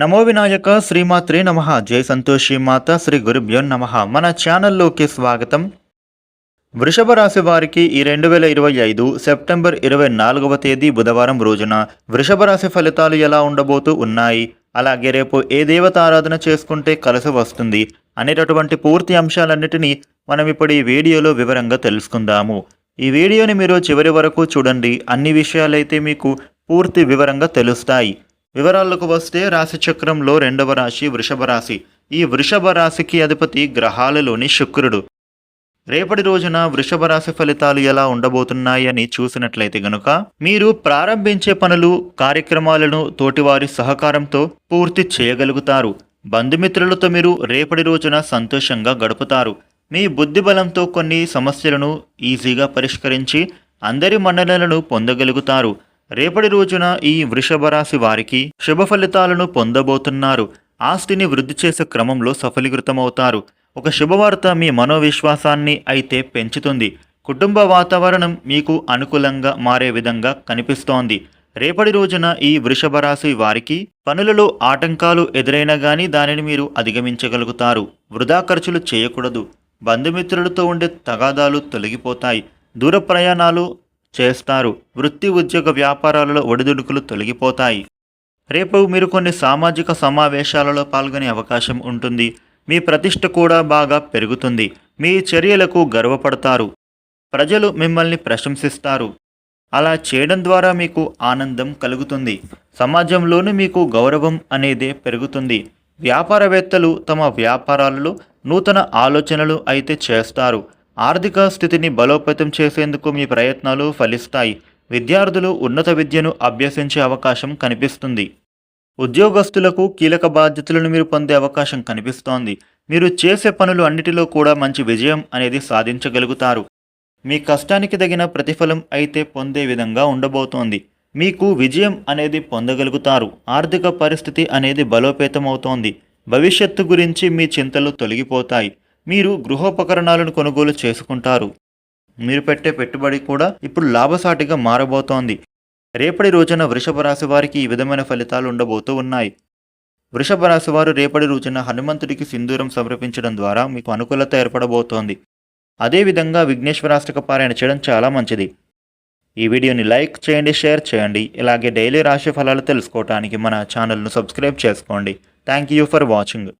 నమో వినాయక శ్రీమాత్రే నమ. జై సంతోషి మాత శ్రీ గురుభ్యో నమ. మన ఛానల్లోకి స్వాగతం. వృషభ రాశి వారికి ఈ రెండు వేల ఇరవై ఐదు సెప్టెంబర్ ఇరవై నాలుగవ తేదీ బుధవారం రోజున వృషభ రాశి ఫలితాలు ఎలా ఉండబోతూ ఉన్నాయి? అలాగే రేపు ఏ దేవత ఆరాధన చేసుకుంటే కలిసి వస్తుంది? అనేటటువంటి పూర్తి అంశాలన్నిటినీ మనం ఇప్పుడు ఈ వీడియోలో వివరంగా తెలుసుకుందాము. ఈ వీడియోని మీరు చివరి వరకు చూడండి. అన్ని విషయాలైతే మీకు పూర్తి వివరంగా తెలుస్తాయి. వివరాలకు వస్తే రాశి చక్రంలో రెండవ రాశి వృషభ రాశి. ఈ వృషభ రాశికి అధిపతి గ్రహాలలోని శుక్రుడు. రేపటి రోజున వృషభ రాశి ఫలితాలు ఎలా ఉండబోతున్నాయని చూసినట్లయితే గనుక మీరు ప్రారంభించే పనులు కార్యక్రమాలను తోటివారి సహకారంతో పూర్తి చేయగలుగుతారు. బంధుమిత్రులతో మీరు రేపటి రోజున సంతోషంగా గడుపుతారు. మీ బుద్ధిబలంతో కొన్ని సమస్యలను ఈజీగా పరిష్కరించి అందరి మన్ననలను పొందగలుగుతారు. రేపటి రోజున ఈ వృషభ రాశి వారికి శుభ ఫలితాలను పొందబోతున్నారు. ఆస్తిని వృద్ధి చేసే క్రమంలో సఫలీకృతమవుతారు. ఒక శుభవార్త మీ మనోవిశ్వాసాన్ని అయితే పెంచుతుంది. కుటుంబ వాతావరణం మీకు అనుకూలంగా మారే విధంగా కనిపిస్తోంది. రేపటి రోజున ఈ వృషభ రాశి వారికి పనులలో ఆటంకాలు ఎదురైనా కానీ దానిని మీరు అధిగమించగలుగుతారు. వృధా ఖర్చులు చేయకూడదు. బంధుమిత్రులతో ఉండే తగాదాలు తొలగిపోతాయి. దూర ప్రయాణాలు చేస్తారు. వృత్తి ఉద్యోగ వ్యాపారాలలో ఒడిదుడుకులు తొలగిపోతాయి. రేపు మీరు కొన్ని సామాజిక సమావేశాలలో పాల్గొనే అవకాశం ఉంటుంది. మీ ప్రతిష్ట కూడా బాగా పెరుగుతుంది. మీ చర్యలకు గర్వపడతారు. ప్రజలు మిమ్మల్ని ప్రశంసిస్తారు. అలా చేయడం ద్వారా మీకు ఆనందం కలుగుతుంది. సమాజంలోనూ మీకు గౌరవం అనేదే పెరుగుతుంది. వ్యాపారవేత్తలు తమ వ్యాపారాలలో నూతన ఆలోచనలు అయితే చేస్తారు. ఆర్థిక స్థితిని బలోపేతం చేసేందుకు మీ ప్రయత్నాలు ఫలిస్తాయి. విద్యార్థులు ఉన్నత విద్యను అభ్యసించే అవకాశం కనిపిస్తుంది. ఉద్యోగస్తులకు కీలక బాధ్యతలను మీరు పొందే అవకాశం కనిపిస్తోంది. మీరు చేసే పనులు అన్నిటిలో కూడా మంచి విజయం అనేది సాధించగలుగుతారు. మీ కష్టానికి తగిన ప్రతిఫలం అయితే పొందే విధంగా ఉండబోతోంది. మీకు విజయం అనేది పొందగలుగుతారు. ఆర్థిక పరిస్థితి అనేది బలోపేతమవుతోంది. భవిష్యత్తు గురించి మీ చింతలు తొలగిపోతాయి. మీరు గృహోపకరణాలను కొనుగోలు చేసుకుంటారు. మీరు పెట్టే పెట్టుబడి కూడా ఇప్పుడు లాభసాటిగా మారబోతోంది. రేపటి రోజున వృషభ రాశి వారికి ఈ విధమైన ఫలితాలు ఉండబోతూ ఉన్నాయి. వృషభ రాశి వారు రేపటి రోజున హనుమంతుడికి సింధూరం సమర్పించడం ద్వారా మీకు అనుకూలత ఏర్పడబోతోంది. అదేవిధంగా విఘ్నేశ్వరాష్టక పారాయణ చేయడం చాలా మంచిది. ఈ వీడియోని లైక్ చేయండి షేర్ చేయండి. ఇలాగే డైలీ రాశి ఫలాలు తెలుసుకోవడానికి మన ఛానల్ను సబ్స్క్రైబ్ చేసుకోండి. Thank you for watching.